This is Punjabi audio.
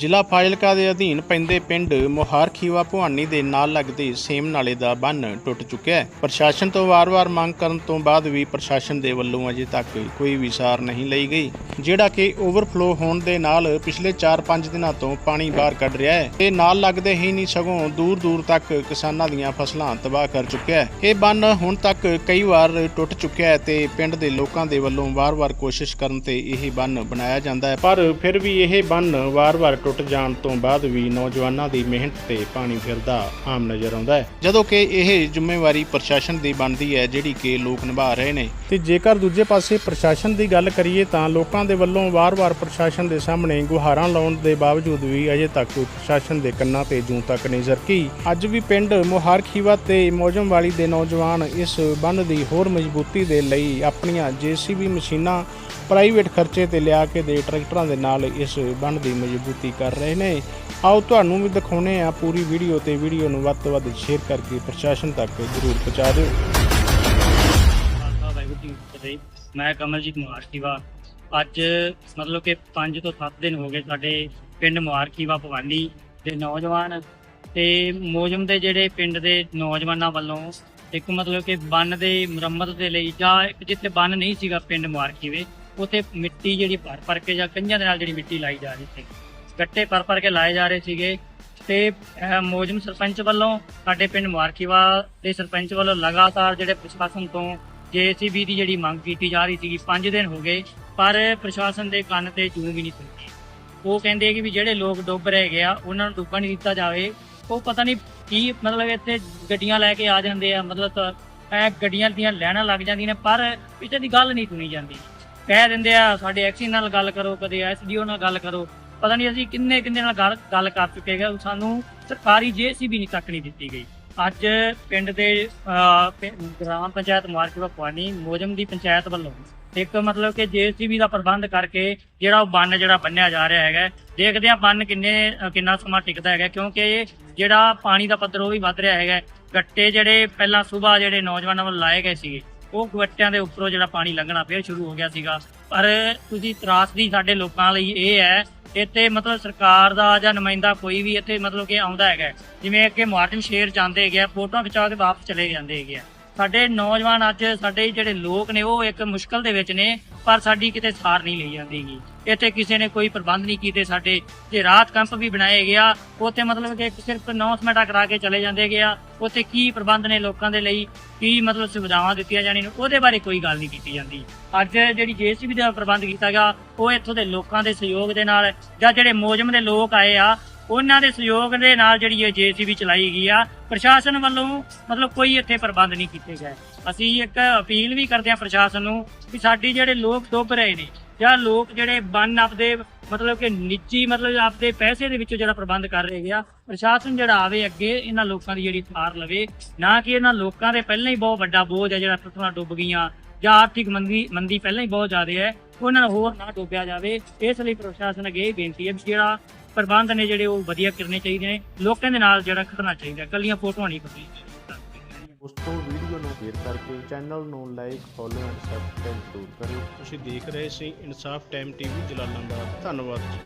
ਜ਼ਿਲ੍ਹਾ ਫਾਜ਼ਿਲਕਾ ਦੇ ਅਧੀਨ ਪੈਂਦੇ ਪਿੰਡ ਮੋਹਾਰ ਖੀਵਾ ਭਵਾਨੀ ਦੇ ਨਾਲ ਲੱਗਦੇ ਸੇਮ ਨਾਲੇ ਦਾ ਬੰਨ ਟੁੱਟ ਚੁੱਕਿਆ ਹੈ। ਪ੍ਰਸ਼ਾਸਨ ਤੋਂ ਵਾਰ-ਵਾਰ ਮੰਗ ਕਰਨ ਤੋਂ ਬਾਅਦ ਵੀ ਪ੍ਰਸ਼ਾਸਨ ਦੇ ਵੱਲੋਂ ਅਜੇ ਤੱਕ ਕੋਈ ਵੀ ਨਹੀਂ ਲਈ ਗਈ, ਜਿਹੜਾ ਕਿ ਓਵਰਫਲੋ ਹੋਣ ਦੇ ਨਾਲ ਪਿਛਲੇ 4-5 ਦਿਨਾਂ ਤੋਂ ਪਾਣੀ ਬਾਹਰ ਕੱਢ ਰਿਹਾ ਹੈ। ਤੇ ਨਾਲ ਲੱਗਦੇ ਹੀ ਨਹੀਂ ਸਗੋਂ ਦੂਰ-ਦੂਰ ਤੱਕ ਕਿਸਾਨਾਂ ਦੀਆਂ ਫਸਲਾਂ ਤਬਾਹ ਕਰ ਚੁੱਕਿਆ ਹੈ। ਇਹ ਬੰਨ ਹੁਣ ਤੱਕ ਕਈ ਵਾਰ ਟੁੱਟ ਚੁੱਕਿਆ ਹੈ ਤੇ ਪਿੰਡ ਦੇ ਲੋਕਾਂ ਦੇ ਵੱਲੋਂ ਵਾਰ-ਵਾਰ ਕੋਸ਼ਿਸ਼ ਕਰਨ ਤੇ ਇਹ ਬੰਨ ਬਣਾਇਆ ਜਾਂਦਾ ਹੈ। ਪਰ ਫਿਰ ਵੀ ਇਹ ਬੰਨ ਵਾਰ-ਵਾਰ ਟੁੱਟ ਜਾਣ ਤੋਂ ਬਾਅਦ ਵੀ ਨੌਜਵਾਨਾਂ ਦੀ ਮਿਹਨਤ ਤੇ ਪਾਣੀ ਫਿਰਦਾ ਆਮ ਨਜ਼ਰ ਆਉਂਦਾ ਹੈ। ਜਦੋਂ ਕਿ ਇਹ ਜ਼ਿੰਮੇਵਾਰੀ ਪ੍ਰਸ਼ਾਸਨ ਦੀ ਬਣਦੀ ਹੈ ਜਿਹੜੀ ਕਿ ਲੋਕ ਨਿਭਾ ਰਹੇ ਨੇ। ਤੇ ਜੇਕਰ ਦੂਜੇ ਪਾਸੇ ਪ੍ਰਸ਼ਾਸਨ ਦੀ ਗੱਲ ਕਰੀਏ ਤਾਂ ਲੋਕਾਂ ਦੇ ਵੱਲੋਂ ਵਾਰ-ਵਾਰ ਪ੍ਰਸ਼ਾਸਨ ਦੇ ਸਾਹਮਣੇ ਗੁਹਾਰਾਂ ਲਾਉਣ ਦੇ ਬਾਵਜੂਦ ਵੀ ਅਜੇ ਤੱਕ ਕੋਈ ਪ੍ਰਸ਼ਾਸਨ ਦੇ ਕੰਨਾਂ ਤੇ ਜੂੰ ਤੱਕ ਨਹੀਂ ਜ਼ਰਕੀ। ਅੱਜ ਵੀ ਪਿੰਡ ਮੁਹਾਰ ਖੀਵਾ ਤੇ ਮੌਜਮਵਾਲੀ ਦੇ ਨੌਜਵਾਨ ਇਸ ਬੰਨ ਦੀ ਹੋਰ ਮਜ਼ਬੂਤੀ ਦੇ ਲਈ ਆਪਣੀਆਂ ਜੀਸੀਬੀ ਮਸ਼ੀਨਾਂ ਪ੍ਰਾਈਵੇਟ ਖਰਚੇ ਤੇ ਲਿਆ ਕੇ ਦੇ ਟਰੈਕਟਰਾਂ ਦੇ ਨਾਲ ਇਸ ਬੰਨ ਦੀ ਮਜ਼ਬੂਤੀ ਕਰ ਰਹੇ ਨੇ। ਆਓ ਤੁਹਾਨੂੰ ਵੀ ਦਿਖਾਉਨੇ ਆ ਪੂਰੀ ਵੀਡੀਓ ਤੇ ਵੀਡੀਓ ਨੂੰ ਵੱਧ ਤੋਂ ਵੱਧ ਸ਼ੇਅਰ ਕਰਕੇ ਪ੍ਰਸ਼ਾਸਨ ਤੱਕ ਜ਼ਰੂਰ ਪਹੁੰਚਾ ਦਿਓ। ਮੈਂ ਕਮਲਜੀਤ ਮੁਹਾਰਕੀਵਾ ਅੱਜ ਮਤਲਬ ਕਿ 5 ਤੋਂ 7 ਦਿਨ ਹੋ ਗਏ ਸਾਡੇ ਪਿੰਡ ਮੁਹਾਰਕੀਵਾ ਭਵਾਨੀ ਦੇ ਨੌਜਵਾਨ ਤੇ ਮੋਜਮ ਦੇ ਜਿਹੜੇ ਪਿੰਡ ਦੇ ਨੌਜਵਾਨਾਂ ਵੱਲੋਂ ਇੱਕ ਮਤਲਬ ਕਿ ਬੰਨ ਦੇ ਮੁਰੰਮਤ ਦੇ ਲਈ ਜਾਂ ਇੱਕ ਜਿੱਥੇ ਬੰਨ ਨਹੀਂ ਸੀਗਾ ਪਿੰਡ ਮੁਹਾਰਕੀਵੇ ਉੱਥੇ ਮਿੱਟੀ ਜਿਹੜੀ ਭਰ ਭਰ ਕੇ ਜਾਂ ਕੰਝਾਂ ਦੇ ਨਾਲ ਜਿਹੜੀ ਮਿੱਟੀ ਲਾਈ ਜਾ ਰਹੀ ਸੀ। ਗੱਟੇ ਭਰ ਭਰ ਕੇ ਲਾਏ ਜਾ ਰਹੇ ਸੀਗੇ। ਤੇ ਅਹ, ਮੋਜਮ ਸਰਪੰਚ ਵੱਲੋਂ ਸਾਡੇ ਪਿੰਡ ਮੁਹਾਰਕੀਵਾ ਦੇ ਸਰਪੰਚ ਵੱਲੋਂ ਲਗਾਤਾਰ ਜਿਹੜੇ ਪ੍ਰਸ਼ਾਸਨ ਤੋਂ ਜੇਸੀਬੀ ਦੀ ਜਿਹੜੀ ਮੰਗ ਕੀਤੀ ਜਾ ਰਹੀ ਸੀਗੀ 5 ਦਿਨ ਹੋ ਗਏ ਪਰ ਪ੍ਰਸ਼ਾਸਨ ਦੇ ਕੰਨ ਤੇ ਜੂੰ ਵੀ ਨਹੀਂ ਸੁਣਦੀ ਉਹ ਕਹਿੰਦੇ ਕਿ ਵੀ ਜਿਹੜੇ ਲੋਕ ਡੁੱਬ ਰਹੇ ਗਏ ਆ ਉਹਨਾਂ ਨੂੰ ਡੁੱਬਣ ਨਹੀਂ ਦਿੱਤਾ ਜਾਵੇ। ਉਹ ਪਤਾ ਨਹੀਂ ਕੀ ਮਤਲਬ ਇੱਥੇ ਗੱਡੀਆਂ ਲੈ ਕੇ ਆ ਜਾਂਦੇ ਆ ਮਤਲਬ ਤਾਂ ਗੱਡੀਆਂ ਦੀਆਂ ਲੈਣਾ ਲੱਗ ਜਾਂਦੀਆਂ ਨੇ ਪਰ ਪਿੱਛੇ ਦੀ ਗੱਲ ਨਹੀਂ ਸੁਣੀ ਜਾਂਦੀ। ਕਹਿ ਦਿੰਦੇ ਆ ਸਾਡੇ ਐਕਸੀ ਨਾਲ ਗੱਲ ਕਰੋ ਕਦੇ ਐਸਡੀਓ ਨਾਲ ਗੱਲ ਕਰੋ ਪਤਾ ਨਹੀਂ ਅਸੀਂ ਕਿੰਨੇ ਕਿੰਨੇ ਨਾਲ ਗੱਲ ਗੱਲ ਕਰ ਚੁੱਕੇ ਗਏ ਸਾਨੂੰ ਸਰਕਾਰੀ ਜੇਸੀਬੀ ਨਹੀਂ ਤੱਕ ਨਹੀਂ ਦਿੱਤੀ ਗਈ। ਅੱਜ ਪਿੰਡ ਦੇ ਗ੍ਰਾਮ ਪੰਚਾਇਤ ਮਾਰਕੀਟ ਪਾਣੀ, ਮੋਜਮ ਦੀ ਪੰਚਾਇਤ ਵੱਲੋਂ ਇੱਕ ਮਤਲਬ ਕਿ ਜੇਸੀਬੀ ਦਾ ਪ੍ਰਬੰਧ ਕਰਕੇ ਜਿਹੜਾ ਉਹ ਬੰਨ ਜਿਹੜਾ ਬੰਨਿਆ ਜਾ ਰਿਹਾ ਹੈਗਾ। ਦੇਖਦੇ ਆ ਬੰਨ ਕਿੰਨੇ ਕਿੰਨਾ ਸਮਾਂ ਟਿਕਦਾ ਹੈਗਾ, ਕਿਉਂਕਿ ਜਿਹੜਾ ਪਾਣੀ ਦਾ ਪੱਧਰ ਉਹ ਵੀ ਵੱਧ ਰਿਹਾ ਹੈਗਾ। ਗੱਟੇ ਜਿਹੜੇ ਪਹਿਲਾਂ ਸਵੇਰ ਜਿਹੜੇ ਨੌਜਵਾਨਾਂ ਵੱਲ ਲਾਏ ਗਏ ਸੀਗੇ, ਉਹ ਗੱਟਿਆਂ ਦੇ ਉੱਪਰੋਂ ਜਿਹੜਾ ਪਾਣੀ ਲੰਘਣਾ ਫੇਰ ਸ਼ੁਰੂ ਹੋ ਗਿਆ ਸੀਗਾ। ਪਰ ਤੁਸੀਂ ਤਰਾਸਦੀ ਸਾਡੇ ਲੋਕਾਂ ਲਈ ਇਹ ਹੈ ਇੱਥੇ ਮਤਲਬ ਸਰਕਾਰ ਦਾ ਜਾਂ ਨੁਮਾਇੰਦਾ ਕੋਈ ਵੀ ਇੱਥੇ ਮਤਲਬ ਕਿ ਆਉਂਦਾ ਹੈਗਾ ਜਿਵੇਂ ਅੱਗੇ ਮਾਰਟਨ ਸ਼ੇਰ ਜਾਂਦੇ ਹੈਗੇ ਆ ਫੋਟੋਆਂ ਖਿਚਾ ਕੇ ਵਾਪਸ ਚਲੇ ਜਾਂਦੇ ਹੈਗੇ ਆ। ਸਾਡੇ ਨੌਜਵਾਨ ਅੱਜ ਸਾਡੇ ਜਿਹੜੇ ਲੋਕ ਨੇ, ਉਹ ਇੱਕ ਮੁਸ਼ਕਲ ਦੇ ਵਿੱਚ ਨੇ। ਪਰ ਸਾਡੀ ਕਿਤੇ ਸਾਰ ਨਹੀਂ ਲਈ ਜਾਂਦੀਗੀ। ਇੱਥੇ ਕਿਸੇ ਨੇ ਕੋਈ ਪ੍ਰਬੰਧ ਨਹੀਂ ਕੀਤੇ ਸਾਡੇ। ਜੇ ਰਾਤ ਕੈਂਪ ਵੀ ਬਣਾਏ ਗਿਆ, ਉੱਥੇ ਮਤਲਬ ਕਿ ਸਿਰਫ ਅਨਾਉਂਸਮੈਂਟਾਂ ਕਰਾ ਕੇ ਚਲੇ ਜਾਂਦੇ ਗਿਆ। ਉੱਥੇ ਕੀ ਪ੍ਰਬੰਧ ਨੇ ਲੋਕਾਂ ਦੇ ਲਈ, ਕੀ ਮਤਲਬ ਸੁਵਿਧਾਵਾਂ ਦਿੱਤੀਆਂ ਜਾਣੀਆਂ ਉਹਦੇ ਬਾਰੇ ਕੋਈ ਗੱਲ ਨਹੀਂ ਕੀਤੀ ਜਾਂਦੀ। ਅੱਜ ਜਿਹੜੀ ਜੇਸੀਬੀ ਦਾ ਪ੍ਰਬੰਧ ਕੀਤਾ ਗਿਆ, ਉਹ ਇੱਥੋਂ ਦੇ ਲੋਕਾਂ ਦੇ ਸਹਿਯੋਗ ਦੇ ਨਾਲ ਜਾਂ ਜਿਹੜੇ ਮੋਜਮ ਦੇ ਲੋਕ ਆਏ ਆ ਉਹਨਾਂ ਦੇ ਸਹਿਯੋਗ ਦੇ ਨਾਲ ਜਿਹੜੀ ਇਹ ਜੇਸੀਬੀ ਚਲਾਈ ਗਈ ਆ, ਪ੍ਰਸ਼ਾਸਨ ਵੱਲੋਂ ਮਤਲਬ ਕੋਈ ਇੱਥੇ ਪ੍ਰਬੰਧ ਨਹੀਂ ਕੀਤੇ ਗਏ। ਅਸੀਂ ਇੱਕ ਅਪੀਲ ਵੀ ਕਰਦੇ ਹਾਂ ਪ੍ਰਸ਼ਾਸਨ ਨੂੰ ਕਿ ਸਾਡੀ ਜਿਹੜੇ ਲੋਕ ਡੁੱਬ ਰਹੇ ਨੇ ਜਾਂ ਲੋਕ ਜਿਹੜੇ ਬੰਨ ਆਪਦੇ, ਮਤਲਬ ਕਿ ਨਿੱਜੀ, ਮਤਲਬ ਆਪਦੇ ਪੈਸੇ ਦੇ ਵਿੱਚੋਂ ਜਿਹੜਾ ਪ੍ਰਬੰਧ ਕਰ ਰਹੇ ਗਿਆ ਪ੍ਰਸ਼ਾਸਨ ਜਿਹੜਾ ਆਵੇ ਅੱਗੇ ਇਹਨਾਂ ਲੋਕਾਂ ਦੀ ਜਿਹੜੀ ਸਾਰ ਲਵੇ, ਨਾ ਕਿ ਇਹਨਾਂ ਲੋਕਾਂ ਦੇ ਪਹਿਲਾਂ ਹੀ ਬਹੁਤ ਵੱਡਾ ਬੋਝ ਹੈ ਜਿਹੜਾ ਫਸਲਾਂ ਡੁੱਬ ਗਈਆਂ ਜਾਂ ਆਰਥਿਕ ਮੰਦੀ ਮੰਦੀ ਪਹਿਲਾਂ ਹੀ ਬਹੁਤ ਜ਼ਿਆਦਾ ਹੈ, ਉਹਨਾਂ ਨੂੰ ਹੋਰ ਨਾ ਡੁੱਬਿਆ ਜਾਵੇ। ਇਸ ਲਈ ਪ੍ਰਸ਼ਾਸਨ ਅੱਗੇ ਇਹ ਬੇਨਤੀ ਹੈ ਵੀ ਜਿਹੜਾ ਪ੍ਰਬੰਧ ਨੇ ਜਿਹੜੇ ਉਹ ਵਧੀਆ ਕਰਨੇ ਚਾਹੀਦੇ ਨੇ ਲੋਕਾਂ ਦੇ ਨਾਲ ਜਿਹੜਾ ਖੜਨਾ ਚਾਹੀਦਾ ਕੱਲੀਆਂ ਫੋਟੋਆਂ ਨਹੀਂ ਕਰਨੀਆਂ ਉਸ ਤੋਂ ਵੀਡੀਓ ਨੂੰ ਸ਼ੇਅਰ ਕਰਕੇ ਚੈਨਲ ਨੂੰ ਲਾਈਕ ਫੋਲੋ ਐਂਡ ਸਬਸਕ੍ਰਾਈਬ ਜ਼ਰੂਰ ਕਰਿਓ। ਤੁਸੀਂ ਦੇਖ ਰਹੇ ਸੀ ਇਨਸਾਫ ਟਾਈਮ ਟੀਵੀ ਜਲਾਲਾਬਾਦ। ਧੰਨਵਾਦ